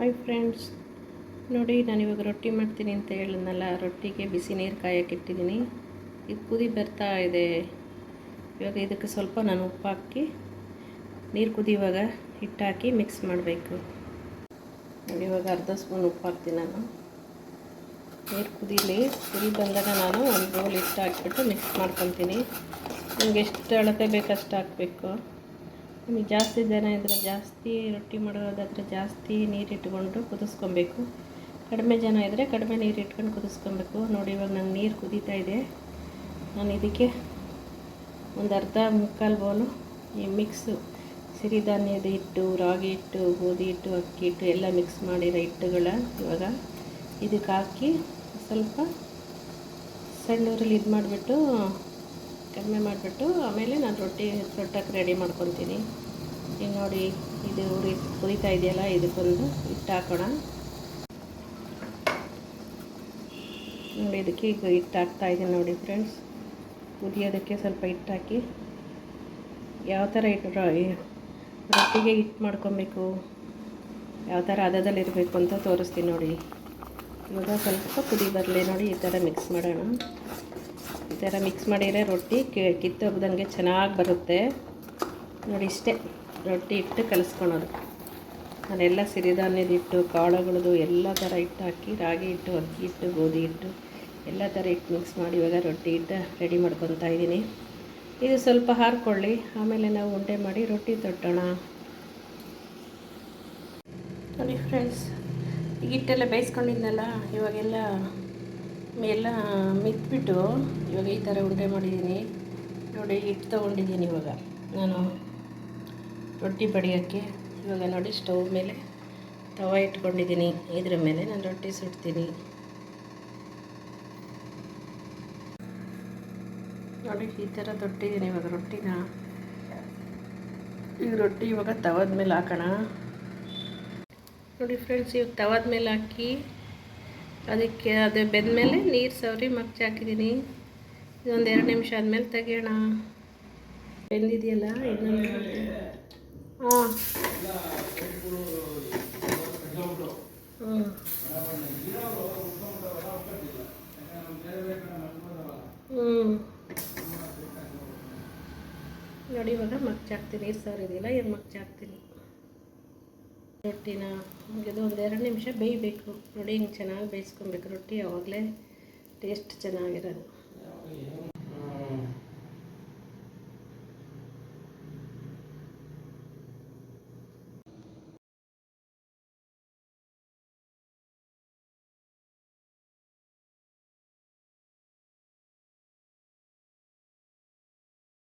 Hi friends ನೋಡಿ, ನಾನು ಇವಾಗ ರೊಟ್ಟಿ ಮಾಡ್ತೀನಿ ಅಂತ ಹೇಳಿದ್ನಲ್ಲ, ರೊಟ್ಟಿಗೆ ಬಿಸಿ ನೀರು ಕಾಯಕ್ಕಿಟ್ಟಿದ್ದೀನಿ ಇದು ಕುದಿ ಬರ್ತಾ ಇದೆ. ಇವಾಗ ಇದಕ್ಕೆ ಸ್ವಲ್ಪ ನಾನು ಉಪ್ಪು ಹಾಕಿ, ನೀರು ಕುದಿಯುವಾಗ ಹಿಟ್ಟಾಕಿ ಮಿಕ್ಸ್ ಮಾಡಬೇಕು. ಇವಾಗ ಅರ್ಧ ಸ್ಪೂನ್ ಉಪ್ಪು ಹಾಕ್ತೀನಿ ನಾನು. ನೀರು ಕುದೀಲಿ, ಕುದಿ ಬಂದಾಗ ನಾನು ಒಂದು ಬೌಲ್ ಹಿಟ್ಟು ಹಾಕ್ಬಿಟ್ಟು ಮಿಕ್ಸ್ ಮಾಡ್ಕೊತೀನಿ. ನಿಮ್ಗೆ ಎಷ್ಟು ಅಳತೆ ಬೇಕು ಅಷ್ಟು ಹಾಕಬೇಕು. ನಿಮಗೆ ಜಾಸ್ತಿ ಜನ ಇದ್ದರೆ ಜಾಸ್ತಿ, ರೊಟ್ಟಿ ಮಾಡೋದಾದರೆ ಜಾಸ್ತಿ ನೀರು ಇಟ್ಕೊಂಡು ಕುದಿಸ್ಕೊಬೇಕು. ಕಡಿಮೆ ಜನ ಇದ್ದರೆ ಕಡಿಮೆ ನೀರು ಇಟ್ಕೊಂಡು ಕುದಿಸ್ಕೊಬೇಕು. ನೋಡಿ, ಇವಾಗ ನಂಗೆ ನೀರು ಕುದೀತಾ ಇದೆ. ನಾನು ಇದಕ್ಕೆ ಒಂದು ಅರ್ಧ ಮುಕ್ಕಾಲು ಬೌಲು ಈ ಮಿಕ್ಸು ಸಿರಿಧಾನ್ಯದ ಹಿಟ್ಟು, ರಾಗಿ ಹಿಟ್ಟು, ಗೋಧಿ ಹಿಟ್ಟು, ಅಕ್ಕಿ ಹಿಟ್ಟು ಎಲ್ಲ ಮಿಕ್ಸ್ ಮಾಡಿರೋ ಹಿಟ್ಟುಗಳ ಇವಾಗ ಇದಕ್ಕೆ ಹಾಕಿ ಸ್ವಲ್ಪ ಸಣ್ಣ ಊರಲ್ಲಿ ಇದು ಮಾಡಿಬಿಟ್ಟು ಕಡಿಮೆ ಮಾಡಿಬಿಟ್ಟು ಆಮೇಲೆ ನಾನು ರೊಟ್ಟಿ ಸೊಟ್ಟಕ್ಕೆ ರೆಡಿ ಮಾಡ್ಕೊತೀನಿ ಈಗ ನೋಡಿ, ಇದು ಉರಿ ಕುದೀತಾ ಇದೆಯಲ್ಲ, ಇದಕ್ಕೊಂದು ಹಿಟ್ಟು ಹಾಕೋಣ. ನೋಡಿ, ಇದಕ್ಕೆ ಈಗ ಹಿಟ್ಟು ಹಾಕ್ತಾ ಇದ್ದೀನಿ ನೋಡಿ ಫ್ರೆಂಡ್ಸ್ ಕುದಿಯೋದಕ್ಕೆ ಸ್ವಲ್ಪ ಹಿಟ್ಟು ಹಾಕಿ. ಯಾವ ಥರ ಹಿಟ್ಟು ರೊಟ್ಟಿಗೆ ಹಿಟ್ಟು ಮಾಡ್ಕೊಬೇಕು, ಯಾವ ಥರ ಹದದಲ್ಲಿ ಇರಬೇಕು ಅಂತ ತೋರಿಸ್ತೀನಿ ನೋಡಿ. ಇವಾಗ ಸ್ವಲ್ಪ ಕುದಿ ಬರಲಿ ನೋಡಿ, ಈ ಥರ ಮಿಕ್ಸ್ ಮಾಡೋಣ. ಈ ಥರ ಮಿಕ್ಸ್ ಮಾಡಿದರೆ ರೊಟ್ಟಿ ಕಿತ್ತೋಗ್ದಂಗೆ ಚೆನ್ನಾಗಿ ಬರುತ್ತೆ. ನೋಡಿ ಇಷ್ಟೇ, ರೊಟ್ಟಿ ಇಟ್ಟು ಕಲಿಸ್ಕೊಳೋದು. ನಾನೆಲ್ಲ ಸಿರಿಧಾನ್ಯದ ಇಟ್ಟು ಕಾಳುಗಳದು ಎಲ್ಲ ಥರ ಹಿಟ್ಟು ಹಾಕಿ, ರಾಗಿ ಹಿಟ್ಟು, ಅಕ್ಕಿ ಹಿಟ್ಟು, ಗೋಧಿ ಹಿಟ್ಟು ಎಲ್ಲ ಥರ ಹಿಟ್ಟು ಮಿಕ್ಸ್ ಮಾಡಿ ಇವಾಗ ರೊಟ್ಟಿ ಹಿಟ್ಟು ರೆಡಿ ಮಾಡ್ಕೊತಾ ಇದ್ದೀನಿ. ಇದು ಸ್ವಲ್ಪ ಹಾರ್ಕೊಳ್ಳಿ, ಆಮೇಲೆ ನಾವು ಉಂಡೆ ಮಾಡಿ ರೊಟ್ಟಿ ತೊಟ್ಟೋಣ. ನೋಡಿ ಫ್ರೆಂಡ್ಸ್ ಹಿಟ್ಟೆಲ್ಲ ಬೇಯಿಸ್ಕೊಂಡಿದ್ನಲ್ಲ, ಇವಾಗೆಲ್ಲ ಎಲ್ಲ ಮಿತ್ಬಿಟ್ಟು ಇವಾಗ ಈ ಥರ ಉಂಡೆ ಮಾಡಿದ್ದೀನಿ. ನೋಡಿ, ಹಿಟ್ಟು ತೊಗೊಂಡಿದ್ದೀನಿ ಇವಾಗ. ನಾನು ರೊಟ್ಟಿ ಬಡಿಯೋಕ್ಕೆ. ಇವಾಗ ನೋಡಿ, ಸ್ಟವ್ ಮೇಲೆ ತವ ಇಟ್ಕೊಂಡಿದ್ದೀನಿ. ಇದ್ರ ಮೇಲೆ ನಾನು ರೊಟ್ಟಿ ಸುಡ್ತೀನಿ. ನೋಡಿ, ಈ ಥರ ತೊಟ್ಟಿದ್ದೀನಿ ಇವಾಗ ರೊಟ್ಟಿನ. ಈಗ ರೊಟ್ಟಿ ಇವಾಗ ತವದ ಮೇಲೆ ಹಾಕೋಣ. ನೋಡಿ ಫ್ರೆಂಡ್ಸ್ ಇವಾಗ ತವದ ಮೇಲೆ ಹಾಕಿ ಅದಕ್ಕೆ ಅದು ಬೆಂದಮೇಲೆ ನೀರು ಸವರಿ, ಮಗ್ಚಿ ಹಾಕಿದ್ದೀನಿ. ಇದೊಂದು ಎರಡು ನಿಮಿಷ ಆದಮೇಲೆ ತೆಗಿಯೋಣ. ಬೆಂದಿದೆಯಲ್ಲ ಇನ್ನೊಂದು ಹಾಂ. ಹ್ಞೂ ನೋಡಿ, ಇವಾಗ ಮಗ್ಚಾಕ್ತೀನಿ ನೀರು ಸವರಿದೆಯಲ್ಲ ಈಗ ಮಗ್ಚಿ ಹಾಕ್ತೀನಿ. ರೊಟ್ಟಿನ ಅದು ಒಂದು ಎರಡು ನಿಮಿಷ ಬೇಯಬೇಕು. ನೋಡಿ ಹಿಂಗೆ ಚೆನ್ನಾಗಿ ಬೇಯಿಸ್ಕೊಬೇಕು. ರೊಟ್ಟಿ ಯಾವಾಗಲೇ ಟೇಸ್ಟ್ ಚೆನ್ನಾಗಿರೋದು